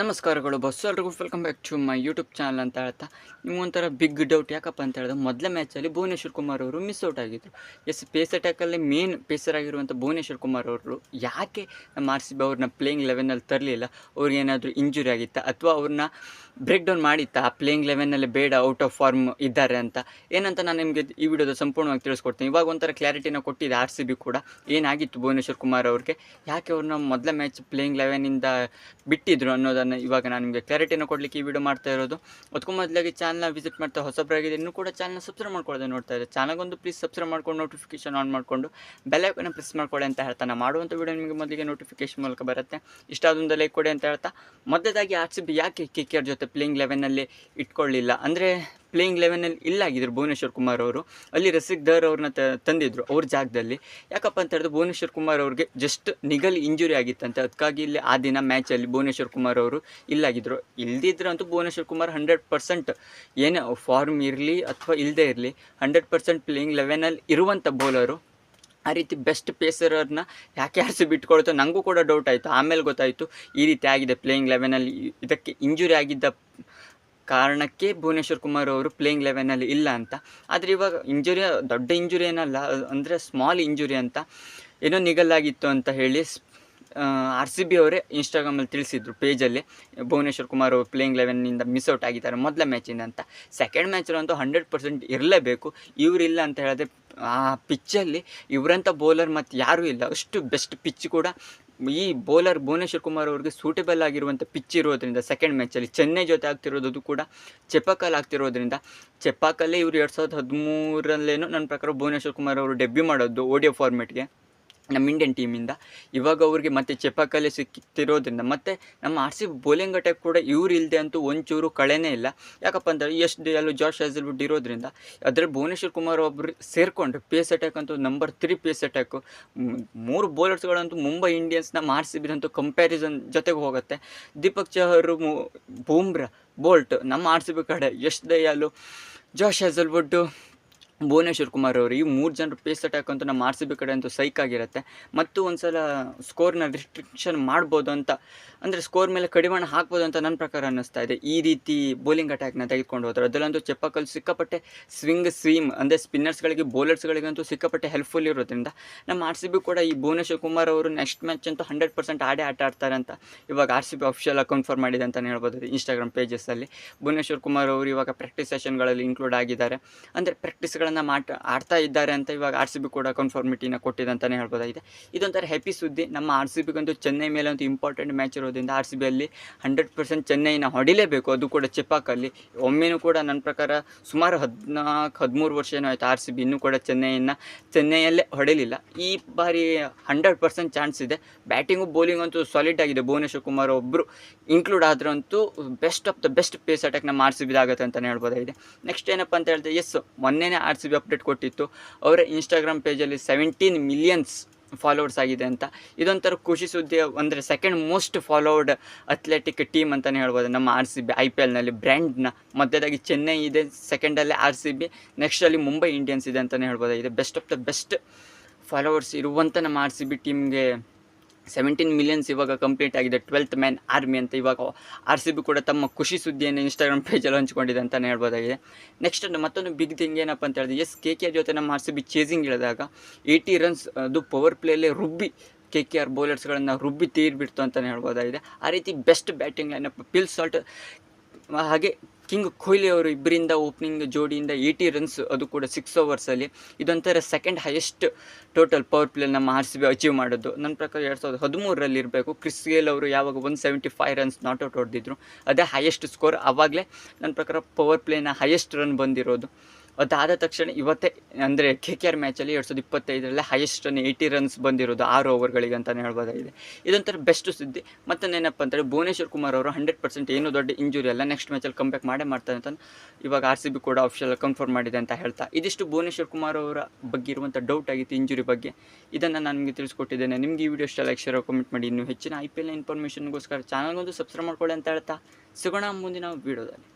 ನಮಸ್ಕಾರಗಳು ಬಸ್ ಎಲ್ರಿಗೂ welcome back to my YouTube channel ಅಂತ ಹೇಳ್ತಾ. ನಿಮ್ಗೊಂಥರ ಬಿಗ್ ಡೌಟ್ ಯಾಕಪ್ಪ ಅಂತ ಹೇಳಿದ್ರೆ, ಮೊದಲ ಮ್ಯಾಚಲ್ಲಿ ಭುವನೇಶ್ವರ್ ಕುಮಾರ್ ಅವರು ಮಿಸ್ ಔಟ್ ಆಗಿದ್ದರು ಎಸ್ ಪೇಸ್ ಅಟ್ಯಾಕಲ್ಲಿ ಮೇನ್ ಪೇಸರ್ ಆಗಿರುವಂಥ ಭುವನೇಶ್ವರ್ ಕುಮಾರ್ ಅವರು ಯಾಕೆ ನಮ್ಮ ಆರ್ ಸಿ ಬಿ ಅವ್ರನ್ನ ಪ್ಲೇಯಿಂಗ್ ಲೆವೆನಲ್ಲಿ ತರಲಿಲ್ಲ? ಅವ್ರಿಗೇನಾದರೂ ಇಂಜುರಿ ಆಗಿತ್ತಾ? ಅಥವಾ ಅವ್ರನ್ನ ಬ್ರೇಕ್ ಡೌನ್ ಮಾಡಿತ್ತಾ? ಆ ಪ್ಲೇಯಿಂಗ್ ಲೆವೆನಲ್ಲಿ ಬೇಡ ಔಟ್ ಆಫ್ ಫಾರ್ಮ್ ಇದ್ದಾರೆ ಅಂತ? ಏನಂತ ನಾನು ನಿಮಗೆ ಈ ವಿಡಿಯೋದ ಸಂಪೂರ್ಣವಾಗಿ ತಿಳಿಸ್ಕೊಡ್ತೀನಿ. ಇವಾಗ ಒಂಥರ ಕ್ಲಾರಿಟಿನ ಕೊಟ್ಟಿದೆ ಆರ್ ಸಿ ಬಿ ಕೂಡ. ಏನಾಗಿತ್ತು ಭುವನೇಶ್ವರ್ ಕುಮಾರ್ ಅವ್ರಿಗೆ? ಯಾಕೆ ಅವ್ರನ್ನ ಮೊದಲ ಮ್ಯಾಚ್ ಪ್ಲೇಯಿಂಗ್ ಲೆವೆನಿಂದ ಬಿಟ್ಟಿದ್ರು ಅನ್ನೋದನ್ನು ಇವಾಗ ನಾನು ನಿಮಗೆ ಕ್ಲಾರಿಟಿನ ಕೊಡಲಿಕ್ಕೆ ಈ ವಿಡಿಯೋ ಮಾಡ್ತಾ ಇರೋದು. ಅದಕ್ಕೂ ಮೊದಲಾಗಿ ಚಾನಲ್ನ ವಿಸಿಟ್ ಮಾಡ್ತಾ ಹೊಸಬ್ರಾಗಿದೆ ಇನ್ನೂ ಕೂಡ ಚಾನಲ್ನ ಸಬ್ಸ್ಕ್ರೈಬ್ ಮಾಡ್ಕೊಳ್ಳೋದೇ ನೋಡ್ತಾ ಇದ್ದಾರೆ ಚಾನಲ್ಗೊಂದು ಪ್ಲೀಸ್ ಸಬ್ಸ್ಕ್ರೈಬ್ ಮಾಡ್ಕೊಂಡು ನೋಟಿಫಿಕೇಶನ್ ಆನ್ ಮಾಡಿಕೊಂಡು ಬೆಲ್ಲೈಕನ್ನ ಪ್ರೆಸ್ ಮಾಡ್ಕೊಳ್ಳಿ ಅಂತ ಹೇಳ್ತಾ. ನಾನು ಮಾಡುವಂಥ ವಿಡಿಯೋ ನಿಮಗೆ ಮೊದಲಿಗೆ ನೋಟಿಫಿಕೇಶನ್ ಮೂಲಕ ಬರುತ್ತೆ. ಇಷ್ಟ ಆದೊಂದು ಲೈಕ್ ಕೊಡಿ ಅಂತ ಹೇಳ್ತಾ. ಮೊದಲಾಗಿ ಆರ್ ಸಿ ಬಿ ಯಾಕೆ ಕೆ ಕೆ ಆರ್ ಜೊತೆ ಪ್ಲೇಯಿಂಗ್ ಲೆವೆನಲ್ಲಿ ಇಟ್ಕೊಳ್ಳಿಲ್ಲ? ಅಂದರೆ ಪ್ಲೇಯಿಂಗ್ ಲೆವೆನಲ್ಲಿ ಇಲ್ಲಾಗಿದ್ರು ಭುವನೇಶ್ವರ್ ಕುಮಾರ್ ಅವರು. ಅಲ್ಲಿ ರಸಿಕ್ ಧರ್ ಅವ್ರನ್ನ ತಂದಿದ್ರು ಅವ್ರ ಜಾಗದಲ್ಲಿ. ಯಾಕಪ್ಪ ಅಂತ ಹೇಳಿದ್ರೆ ಭುವನೇಶ್ವರ್ ಕುಮಾರ್ ಅವ್ರಿಗೆ ಜಸ್ಟ್ ನಿಗಲ್ ಇಂಜುರಿ ಆಗಿತ್ತಂತೆ. ಅದಕ್ಕಾಗಿ ಇಲ್ಲಿ ಆ ದಿನ ಮ್ಯಾಚಲ್ಲಿ ಭುವನೇಶ್ವರ್ ಕುಮಾರ್ ಅವರು ಇಲ್ಲಾಗಿದ್ದರು ಇಲ್ದಿದ್ರೆ ಅಂತೂ ಭುವನೇಶ್ವರ್ ಕುಮಾರ್ ಹಂಡ್ರೆಡ್ ಪರ್ಸೆಂಟ್ ಏನೇ ಫಾರ್ಮ್ ಇರಲಿ ಅಥವಾ ಇಲ್ಲದೇ ಇರಲಿ ಹಂಡ್ರೆಡ್ ಪರ್ಸೆಂಟ್ ಪ್ಲೇಯಿಂಗ್ ಲೆವೆನಲ್ಲಿ ಇರುವಂಥ ಬೌಲರು ಆ ರೀತಿ ಬೆಸ್ಟ್ ಪೇಸರರ್ನ ಯಾಕೆ ಆರಿಸಿ ಬಿಟ್ಕೊಳ್ತೋ ನನಗೂ ಕೂಡ ಡೌಟ್ ಆಯಿತು. ಆಮೇಲೆ ಗೊತ್ತಾಯಿತು ಈ ರೀತಿ ಆಗಿದೆ ಪ್ಲೇಯಿಂಗ್ ಲೆವೆನಲ್ಲಿ ಇದಕ್ಕೆ ಇಂಜುರಿ ಆಗಿದ್ದ ಕಾರಣಕ್ಕೆ ಭುವನೇಶ್ವರ್ ಕುಮಾರ್ ಅವರು ಪ್ಲೇಯಿಂಗ್ ಲೆವೆನಲ್ಲಿ ಇಲ್ಲ ಅಂತ. ಆದರೆ ಇವಾಗ ಇಂಜುರಿ ದೊಡ್ಡ ಇಂಜುರಿ ಏನಲ್ಲ, ಅಂದರೆ ಸ್ಮಾಲ್ ಇಂಜುರಿ ಅಂತ, ಏನೋ ನಿಗಲ್ಲಾಗಿತ್ತು ಅಂತ ಹೇಳಿ ಆರ್ ಸಿ ಬಿ ಅವರೇ ಇನ್ಸ್ಟಾಗ್ರಾಮಲ್ಲಿ ತಿಳಿಸಿದ್ರು ಪೇಜಲ್ಲಿ ಭುವನೇಶ್ವರ್ ಕುಮಾರ್ ಅವರು ಪ್ಲೇಯಿಂಗ್ ಲೆವೆನ್ನಿಂದ ಮಿಸ್ ಔಟ್ ಆಗಿದ್ದಾರೆ ಮೊದಲ ಮ್ಯಾಚಿಂದ ಅಂತ. ಸೆಕೆಂಡ್ ಮ್ಯಾಚಲ್ಲಂತೂ ಹಂಡ್ರೆಡ್ ಪರ್ಸೆಂಟ್ ಇರಲೇಬೇಕು. ಇವರಿಲ್ಲ ಅಂತ ಹೇಳಿದ್ರೆ ಆ ಪಿಚ್ಚಲ್ಲಿ ಇವರಂಥ ಬೌಲರ್ ಮತ್ತು ಯಾರೂ ಇಲ್ಲ. ಅಷ್ಟು ಬೆಸ್ಟ್ ಪಿಚ್ ಕೂಡ ಈ ಬೌಲರ್ ಭುವನೇಶ್ವರ್ ಕುಮಾರ್ ಅವ್ರಿಗೆ ಸೂಟೇಬಲ್ ಆಗಿರುವಂಥ ಪಿಚ್ ಇರೋದ್ರಿಂದ ಸೆಕೆಂಡ್ ಮ್ಯಾಚಲ್ಲಿ ಚೆನ್ನೈ ಜೊತೆ ಆಗ್ತಿರೋದು ಕೂಡ ಚೆಪ್ಪಕಲ್ ಆಗ್ತಿರೋದ್ರಿಂದ ಚೆಪಾಕಲ್ಲೇ ಇವರು ಎರಡು ಸಾವಿರದ ಹದಿಮೂರಲ್ಲೇನೋ ನನ್ನ ಪ್ರಕಾರ ಭುವನೇಶ್ವರ್ ಕುಮಾರ್ ಅವರು ಡೆಬ್ಯೂ ಮಾಡೋದು ಓಡಿಯೋ ಫಾರ್ಮೆಟ್ಗೆ ನಮ್ಮ ಇಂಡಿಯನ್ ಟೀಮಿಂದ ಇವಾಗ ಅವ್ರಿಗೆ ಮತ್ತೆ ಚೆಪ್ಪಾಕಲ್ಲೇ ಸಿಕ್ತಿರೋದ್ರಿಂದ ಮತ್ತು ನಮ್ಮ ಆರ್ ಸಿ ಬೌಲಿಂಗ್ ಅಟ್ಯಾಕ್ ಕೂಡ ಇವ್ರು ಇಲ್ಲದೆ ಅಂತೂ ಒಂಚೂರು ಕಳೆನೇ ಇಲ್ಲ. ಯಾಕಪ್ಪ ಅಂದರೆ ಎಷ್ಟು ಎಲ್ಲೂ ಜಾಶ್ ಹ್ಯಾಸಲ್ವುಡ್ ಇರೋದ್ರಿಂದ ಅದರಲ್ಲಿ ಭುವನೇಶ್ವರ್ ಕುಮಾರ್ ಒಬ್ಬರು ಸೇರಿಕೊಂಡ್ರು. ಪೇಸ್ ಅಟ್ಯಾಕ್ ಅಂತೂ ನಂಬರ್ ತ್ರೀ ಪೇಸ್ ಅಟ್ಯಾಕು ಮೂರು ಬೌಲರ್ಸ್ಗಳಂತೂ ಮುಂಬೈ ಇಂಡಿಯನ್ಸ್ ನಮ್ಮ ಆರ್ ಸಿ ಬಿದಂತೂ ಕಂಪ್ಯಾರಿಸನ್ ಜೊತೆಗೆ ಹೋಗುತ್ತೆ. ದೀಪಕ್ ಚಹರ್ ಬೂಮ್ರಾ ಬೋಲ್ಟ್ ನಮ್ಮ ಆರ್ ಸಿ ಬಿ ಕಡೆ ಯಶ್ ದಯಾಲು ಜಾಶ್ ಹ್ಯಾಸಲ್ವುಡ್ಡು ಭುವನೇಶ್ವರ್ ಕುಮಾರ್ ಅವರು ಈ ಮೂರು ಜನರು ಪೇಸ್ ಅಟ್ಯಾಕ್ ಅಂತೂ ನಮ್ಮ ಆರ್ ಸಿ ಬಿ ಕಡೆ ಅಂತೂ ಸೈಕ್ ಆಗಿರುತ್ತೆ. ಮತ್ತು ಒಂದು ಸಲ ಸ್ಕೋರ್ನ ರಿಸ್ಟ್ರಿಕ್ಷನ್ ಮಾಡ್ಬೋದು ಅಂತ, ಅಂದರೆ ಸ್ಕೋರ್ ಮೇಲೆ ಕಡಿವಾಣ ಹಾಕ್ಬೋದು ಅಂತ ನನ್ನ ಪ್ರಕಾರ ಅನ್ನಿಸ್ತಾ ಇದೆ. ಈ ರೀತಿ ಬೌಲಿಂಗ್ ಅಟ್ಯಾಕ್ನ ತೆಗೆದುಕೊಂಡು ಹೋದ್ರು. ಅದರಲ್ಲಂತೂ ಚೆಪ್ಪಕಲ್ಲಿ ಸಿಕ್ಕಾಪಟ್ಟೆ ಸ್ವಿಂಗ್ ಸ್ವೀಮ್ ಅಂದರೆ ಸ್ಪಿನ್ನರ್ಸ್ಗಳಿಗೆ ಬೌಲರ್ಸ್ಗಳಿಗಂತೂ ಸಿಕ್ಕಾಪಟ್ಟೆ ಹೆಲ್ಪ್ಫುಲ್ ಇರೋದ್ರಿಂದ ನಮ್ಮ ಆರ್ ಸಿ ಬಿ ಕೂಡ ಈ ಭುವನೇಶ್ವರ್ ಕುಮಾರ್ ಅವರು ನೆಕ್ಸ್ಟ್ ಮ್ಯಾಚ್ ಅಂತೂ ಹಂಡ್ರೆಡ್ ಪರ್ಸೆಂಟ್ ಆಡೇ ಆಟ ಆಡ್ತಾರೆ ಅಂತ ಇವಾಗ R C B official confirm ಮಾಡಿದೆ ಅಂತಲೇ ಹೇಳ್ಬೋದು ಇನ್ಸ್ಟಾಗ್ರಾಮ್ ಪೇಜಸ್ಸಲ್ಲಿ ಭುವನೇಶ್ವರ್ ಕುಮಾರ್ ಅವರು ಇವಾಗ ಪ್ರಾಕ್ಟೀಸ್ ಸೆಷನ್ಗಳಲ್ಲಿ ಇನ್ಕ್ಲೂಡ್ ಆಗಿದ್ದಾರೆ. ಅಂದರೆ ಪ್ರಾಕ್ಟೀಸ್ಗಳನ್ನು ಮಾಟ, ಆಡ್ತಾ ಇದ್ದಾರೆ ಅಂತ ಇವಾಗ ಆರ್ ಸಿ ಬಿ ಕೂಡ ಕನ್ಫರ್ಮಿಟಿನ ಕೊಟ್ಟಿದೆ ಅಂತಲೇ ಹೇಳ್ಬೋದಾಗಿದೆ. ಇದೊಂಥರ ಹ್ಯಾಪಿ ಸುದ್ದಿ. ನಮ್ಮ ಆರ್ ಸಿ ಬಿಗಂತೂ ಚೆನ್ನೈ ಮೇಲೆ ಒಂದು ಇಂಪಾರ್ಟೆಂಟ್ ಮ್ಯಾಚ್ ಇರೋದ್ರಿಂದ ಆರ್ ಸಿ ಬಿಯಲ್ಲಿ ಹಂಡ್ರೆಡ್ ಪರ್ಸೆಂಟ್ ಚೆನ್ನೈನ ಹೊಡಿಲೇಬೇಕು. ಅದು ಕೂಡ ಚೆಪಾಕಲ್ಲಿ ಒಮ್ಮೆನೂ ಕೂಡ ನನ್ನ ಪ್ರಕಾರ ಸುಮಾರು ಹದಿನಾಲ್ಕು ಹದಿಮೂರು ವರ್ಷ ಏನೋ ಆಯಿತು ಆರ್ ಸಿ ಬಿ ಇನ್ನೂ ಕೂಡ ಚೆನ್ನೈಯನ್ನು, ಚೆನ್ನೈಯಲ್ಲೇ ಹೊಡಿಲಿಲ್ಲ. ಈ ಬಾರಿ ಹಂಡ್ರೆಡ್ ಪರ್ಸೆಂಟ್ ಚಾನ್ಸ್ ಇದೆ. ಬ್ಯಾಟಿಂಗು ಬೌಲಿಂಗ್ ಅಂತೂ ಸಾಲಿಡ್ ಆಗಿದೆ. ಭುವನೇಶ್ವರ್ ಕುಮಾರ್ ಒಬ್ಬರು include ಆದ್ರಂತೂ best of the best pace attack ನಮ್ಮ ಆರ್ ಸಿ ಬಿದಾಗತ್ತೆ ಅಂತಲೇ ಹೇಳ್ಬೋದಾಗಿದೆ. ನೆಕ್ಸ್ಟ್ ಏನಪ್ಪ ಅಂತ ಹೇಳಿದ್ರೆ ಎಸ್ ಮೊನ್ನೆನೇ ಆರ್ ಸಿ ಬಿ ಅಪ್ಡೇಟ್ ಕೊಟ್ಟಿತ್ತು. ಅವರ ಇನ್ಸ್ಟಾಗ್ರಾಮ್ ಪೇಜಲ್ಲಿ ಸೆವೆಂಟೀನ್ ಮಿಲಿಯನ್ಸ್ ಫಾಲೋವರ್ಸ್ ಆಗಿದೆ ಅಂತ. ಇದೊಂಥರ ಖುಷಿ ಸುದ್ದಿ ಅಂದರೆ second most followed athletic team ಅಂತಲೇ ಹೇಳ್ಬೋದು. ನಮ್ಮ R C B I P ಎಲ್ನಲ್ಲಿ ಬ್ರ್ಯಾಂಡ್ನ ಮಧ್ಯದಾಗಿ ಚೆನ್ನೈ ಇದೆ ಸೆಕೆಂಡಲ್ಲಿ ಆರ್ ಸಿ ಬಿ ನೆಕ್ಸ್ಟಲ್ಲಿ ಮುಂಬೈ ಇಂಡಿಯನ್ಸ್ ಇದೆ ಅಂತಲೇ ಹೇಳ್ಬೋದಾಗಿದೆ. Best of the best followers ಇರುವಂಥ ನಮ್ಮ ಆರ್ ಸಿ ಬಿ ಟೀಮ್ಗೆ ಸೆವೆಂಟೀನ್ ಮಿಲಿಯನ್ಸ್ ಇವಾಗ ಕಂಪ್ಲೀಟ್ ಆಗಿದೆ. ಟ್ವೆಲ್ತ್ ಮ್ಯಾನ್ ಆರ್ಮಿ ಅಂತ ಇವಾಗ ಆರ್ ಸಿ ಬಿ ಕೂಡ ತಮ್ಮ ಖುಷಿ ಸುದ್ದಿಯನ್ನು ಇನ್ಸ್ಟಾಗ್ರಾಮ್ ಪೇಜಲ್ಲಿ ಹಂಚ್ಕೊಂಡಿದೆ ಅಂತಲೇ ಹೇಳ್ಬೋದಾಗಿದೆ. ನೆಕ್ಸ್ಟ್ ಮತ್ತೊಂದು ಬಿಗ್ ಥಿಂಗ್ ಏನಪ್ಪ ಅಂತ ಹೇಳಿದ್ರೆ ಎಸ್ ಕೆ ಕೆ ಆರ್ ಜೊತೆ ನಮ್ಮ ಆರ್ ಸಿ ಬಿ ಚೇಸಿಂಗ್ ಇಳಿದಾಗ ಏಯ್ಟಿ ರನ್ಸ್ ಅದು ಪವರ್ ಪ್ಲೇಯಲ್ಲೇ ರುಬ್ಬಿ ಕೆ ಕೆ ಆರ್ ಬೌಲರ್ಸ್ಗಳನ್ನು ರುಬ್ಬಿ ತೀರ್ಬಿಡ್ತು ಅಂತಲೇ ಹೇಳ್ಬೋದಾಗಿದೆ. ಆ ರೀತಿ ಬೆಸ್ಟ್ ಬ್ಯಾಟಿಂಗ್ ಲೈನಪ್ಪ ಪಿಲ್ ಸಾಲ್ಟ್ ಹಾಗೆ ಕಿಂಗ್ ಕೊಹ್ಲಿ ಅವರು ಇಬ್ಬರಿಂದ ಓಪನಿಂಗ್ ಜೋಡಿಯಿಂದ ಏಯ್ಟಿ ರನ್ಸ್ ಅದು ಕೂಡ ಸಿಕ್ಸ್ ಓವರ್ಸಲ್ಲಿ ಇದೊಂಥರ second highest total power play ನಮ್ಮ ಆರ್ ಸಿ ಬಿ ಅಚೀವ್ ಮಾಡೋದು. ನನ್ನ ಪ್ರಕಾರ ಎರಡು ಸಾವಿರದ ಹದಿಮೂರರಲ್ಲಿ ಇರಬೇಕು. ಕ್ರಿಸ್ ಗೇಲ್ ಅವರು ಯಾವಾಗ one seventy five runs not out ಹೊಡೆದಿದ್ರು. ಅದೇ ಹೈಯೆಸ್ಟ್ ಸ್ಕೋರ್ ಆವಾಗಲೇ ನನ್ನ ಪ್ರಕಾರ ಪವರ್ ಪ್ಲೇನ ಹೈಯೆಸ್ಟ್ ರನ್ ಬಂದಿರೋದು. ಅದಾದ ತಕ್ಷಣ ಇವತ್ತೇ, ಅಂದರೆ ಕೆ ಕೆ ಆರ್ ಮ್ಯಾಚಲ್ಲಿ ಎರಡು ಸಾವಿರದ ಇಪ್ಪತ್ತೈದರಲ್ಲೇ ಹೈಯೆಸ್ಟ್ ರನ್ ಏಯ್ಟಿ ರನ್ಸ್ ಬಂದಿರೋದು ಆರು ಓವರ್ಗಳಿಗೆ ಅಂತಲೇ ಹೇಳ್ಬೋದಾಗಿದೆ. ಇದೊಂಥರ ಬೆಸ್ಟ್ ಸುದ್ದಿ. ಮತ್ತ ಏನಪ್ಪ ಅಂದರೆ ಭುವನೇಶ್ವರ್ ಕುಮಾರ್ ಅವರು ಹಂಡ್ರೆಡ್ ಪರ್ಸೆಂಟ್ ಏನೂ ದೊಡ್ಡ ಇಂಜುರಿ ಅಲ್ಲ ನೆಕ್ಸ್ಟ್ ಮ್ಯಾಚಲ್ಲಿ ಕಂಬ್ಯಾಕ್ ಮಾಡೇ ಮಾಡ್ತಾರೆ ಅಂತ ಇವಾಗ ಆರ್ ಸಿ ಬಿ ಕೂಡ ಆಫಿಷಿಯಲ್ ಕನ್ಫರ್ಮ್ ಮಾಡಿದೆ ಅಂತ ಹೇಳ್ತಾ. ಇದಿಷ್ಟು ಭುವನೇಶ್ವರ್ ಕುಮಾರ್ ಅವರ ಬಗ್ಗೆ ಇರುವಂಥ ಡೌಟ್ ಆಗಿತ್ತು ಇಂಜುರಿ ಬಗ್ಗೆ. ಇದನ್ನು ನಾನು ನಿಮಗೆ ತಿಳಿಸ್ಕೊಟ್ಟಿದ್ದೇನೆ. ನಿಮಗೆ ಈ ವಿಡಿಯೋ ಇಷ್ಟ ಲೈಕ್ ಶೇರ್ ಕಮೆಂಟ್ ಮಾಡಿ. ಇನ್ನೂ ಹೆಚ್ಚಿನ ಐ ಪಿ ಎಲ್ ಇನ್ಫಾರ್ಮೇಷನ್ಗೋಸ್ಕರ ಚಾನಲ್ಗೊಂದು ಸಬ್ಸ್ಕ್ರೈಬ್ ಮಾಡ್ಕೊಳ್ಳಿ ಅಂತ ಹೇಳ್ತಾ. ಸಿಗೋಣ ಮುಂದಿನ ವೀಡಿಯೋದಲ್ಲಿ